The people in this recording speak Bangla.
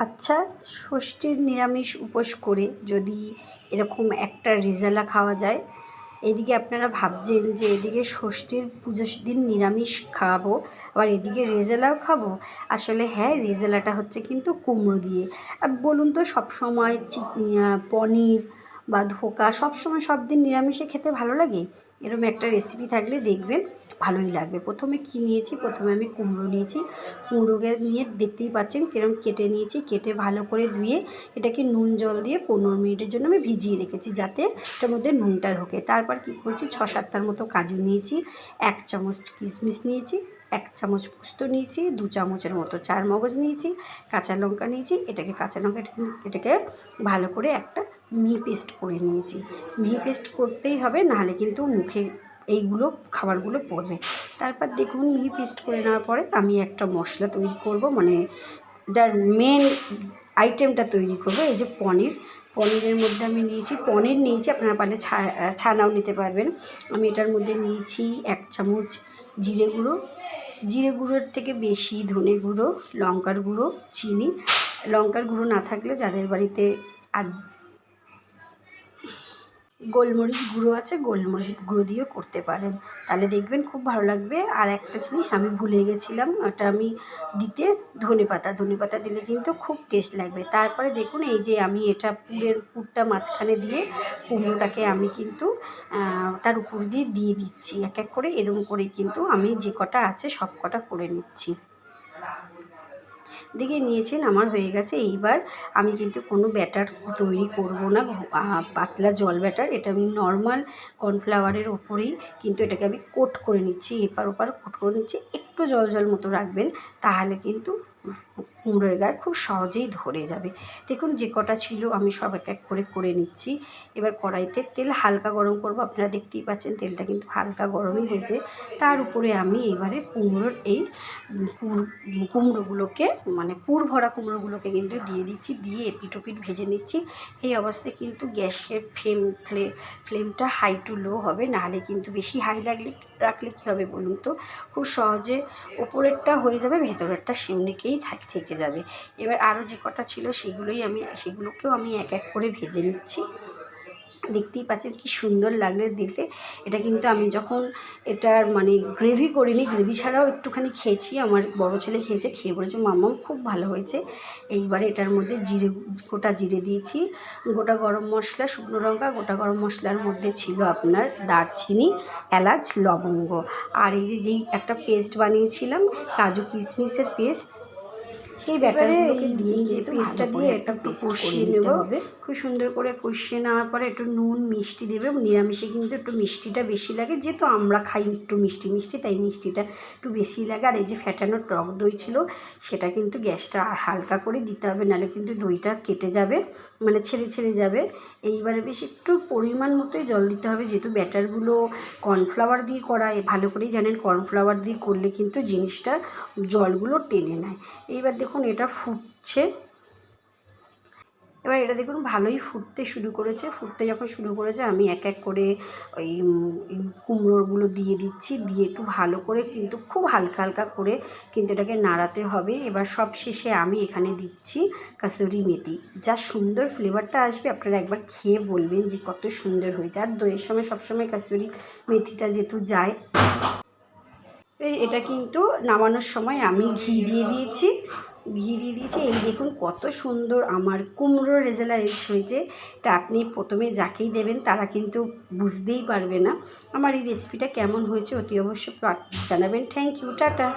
আচ্ছা ষষ্ঠীর নিরামিষ উপোস করে যদি এরকম একটা রেজালা খাওয়া যায়, এদিকে আপনারা ভাবছেন যে এদিকে ষষ্ঠীর পুজোর দিন নিরামিষ খাওয়াবো আবার এদিকে রেজালাও খাব? আসলে হ্যাঁ রেজালাটা হচ্ছে কিন্তু কুমড়ো দিয়ে। আর বলুন তো, সবসময় পনির বা ধোকা সবসময় সব দিন নিরামিষে খেতে ভালো লাগে? এরকম একটা রেসিপি থাকলে দেখবেন ভালোই লাগবে। প্রথমে কি নিয়েছি? প্রথমে আমি কুমড়ো নিয়েছি। কুমড়োকে নিয়ে দেখতেই পাচ্ছেন কীরকম কেটে নিয়েছি। কেটে ভালো করে ধুয়ে এটাকে নুন, জল দিয়ে পনেরো মিনিটের জন্য আমি ভিজিয়ে রেখেছি যাতে এটার মধ্যে নুনটা ঢোকে। তারপর কী করছি? ছ সাতটার মতো কাজু নিয়েছি। এক চামচ কিশমিশ নিয়েছি। এক চামচ পোস্ত নিয়েছি, দু চামচের মতো চার মগজ নিয়েছি, কাঁচা লঙ্কা নিয়েছি, এটাকে কাঁচা লঙ্কা, এটাকে ভালো করে একটা মিহি পেস্ট করে নিয়েছি। মিহি পেস্ট করতেই হবে, নাহলে কিন্তু মুখে এইগুলো, খাবারগুলো পড়বে। তারপর দেখুন, মিহি পেস্ট করে নেওয়ার পরে আমি একটা মশলা তৈরি করব মানে যার মেন আইটেমটা তৈরি করব, এই যে পনির। পনিরের মধ্যে আমি নিয়েছি, পনির নিয়েছি, আপনারা পারলে ছানাও নিতে পারবেন। আমি এটার মধ্যে নিয়েছি এক চামচ জিরে গুঁড়ো জিরে গুঁড়োর থেকে বেশি ধনে গুঁড়ো, লঙ্কার গুঁড়ো, চিনি। লঙ্কার গুঁড়ো না থাকলে যাদের বাড়িতে আর গোলমরিচ গুঁড়ো আছে, গোলমরিচ গুঁড়ো দিয়েও করতে পারেন। তাহলে দেখবেন খুব ভালো লাগবে। আর একটা জিনিস আমি ভুলে গেছিলাম, ওটা আমি দিতে ধনে পাতা। ধনে পাতা দিলে কিন্তু খুব টেস্ট লাগবে। তারপরে দেখুন, এই যে আমি এটা পুরের পুরটা মাঝখানে দিয়ে কুমড়োটাকে আমি কিন্তু তার উপর দিয়ে দিয়ে দিচ্ছি। এক এক করে এরকম করে কিন্তু আমি যে কটা আছে সব কটা করে নিচ্ছি। দেখে নিয়েছেন, আমার হয়ে গেছে। এইবার আমি কিন্তু কোনো ব্যাটার তৈরি করব না পাতলা জল ব্যাটার। এটা আমি নর্মাল কর্নফ্লাওয়ারের ওপরেই কিন্তু এটাকে আমি কোট করে নিচ্ছি, এপার ওপার কোট করে নিচ্ছি একটু জল জল মতো রাখবেন, তাহলে কিন্তু কুমড়োর গায়ে খুব সহজেই ধরে যাবে। দেখুন যে কটা ছিল, আমি সব এক এক করে করে নিচ্ছি। এবার কড়াইতে তেল হালকা গরম করব। আপনারা দেখতেই পাচ্ছেন তেলটা কিন্তু হালকা গরমই হয়েছে। তার উপরে আমি এবারে কুমড়োর এই কুমড়োগুলোকে মানে পুর ভরা কুমড়োগুলোকে কিন্তু দিয়ে দিচ্ছি, দিয়ে এপিটোপিট ভেজে নিচ্ছি। এই অবস্থায় কিন্তু গ্যাসের ফ্লেম, ফ্লে, ফ্লেমটা হাই টু লো হবে। নাহলে কিন্তু বেশি হাই লাগলে, রাখলে কী হবে বলুন তো? খুব সহজে ওপরেরটা হয়ে যাবে, ভেতরেরটা সেমনিকেই থাক, থেকে যাবে। এবার আরও যে কটা ছিল, সেগুলোই আমি, সেগুলোকেও আমি এক এক করে ভেজে নিচ্ছি। দেখতেই পাচ্ছেন কি সুন্দর লাগলে দেখলে। এটা কিন্তু আমি যখন এটার মানে গ্রেভি করিনি গ্রেভি ছাড়াও একটুখানি খেয়েছি, আমার বড় ছেলে খেয়েছে, খেয়ে বলেছে, মামাম, খুব ভালো হয়েছে। এইবারে এটার মধ্যে জিরে, গোটা জিরে দিয়েছি। গোটা গরম মশলা, শুকনো লঙ্কা, গোটা গরম মশলার মধ্যে ছিল আপনার দারচিনি, এলাচ, লবঙ্গ। আর এই যে, যেই একটা পেস্ট বানিয়েছিলাম, কাজু কিশমিশের পেস্ট সেই ব্যাটারগুলোকে দিয়ে কিন্তু পেস্টটা দিয়ে একটা পেস্ট কষিয়ে নেব। হবে। খুব সুন্দর করে কষিয়ে নেওয়ার পরে একটু নুন মিষ্টি দেবে এবং নিরামিষে কিন্তু একটু মিষ্টিটা বেশি লাগে। যেহেতু আমরা খাই একটু মিষ্টি মিষ্টি তাই মিষ্টিটা একটু বেশি লাগে। আর এই যে ফ্যাটানো টক দই ছিল সেটা কিন্তু গ্যাসটা হালকা করে দিতে হবে নাহলে কিন্তু দইটা কেটে যাবে মানে ছেড়ে ছেড়ে যাবে। এইবারে বেশ একটু পরিমাণ মতোই জল দিতে হবে যেহেতু ব্যাটারগুলো কর্নফ্লাওয়ার দিয়ে করা ভালো করেই জানেন কর্নফ্লাওয়ার দিয়ে করলে কিন্তু জিনিসটা জলগুলো টেনে নেয়। এইবার দেখুন এটা ফুটছে। এবার এটা দেখুন ভালোই ফুটতে শুরু করেছে। ফুটতে যখন শুরু করেছে, আমি এক এক করে ওই কুমড়োগুলো দিয়ে দিচ্ছি। দিয়ে একটু ভালো করে কিন্তু খুব হালকা হালকা করে কিন্তু এটাকে নাড়াতে হবে। এবার সব শেষে আমি এখানে দিচ্ছি কাসুরি মেথি। যা সুন্দর ফ্লেভারটা আসবে, আপনারা একবার খেয়ে বলবেন যে কত সুন্দর হয়েছে। আর দইয়ের সময় সবসময় কাসুরি মেথিটা যেহেতু যায় এটা কিন্তু নামানোর সময় আমি ঘি দিয়ে দিয়েছি। ঘি দিয়ে দিয়েছি। এই দেখুন কত সুন্দর আমার কুমড়ো রেজালাইজ হয়েছে। এটা আপনি প্রথমে যাকেই দেবেন তারা কিন্তু বুঝতেই পারবে না। আমার এই রেসিপিটা কেমন হয়েছে অতি অবশ্যই জানাবেন। Thank you tata.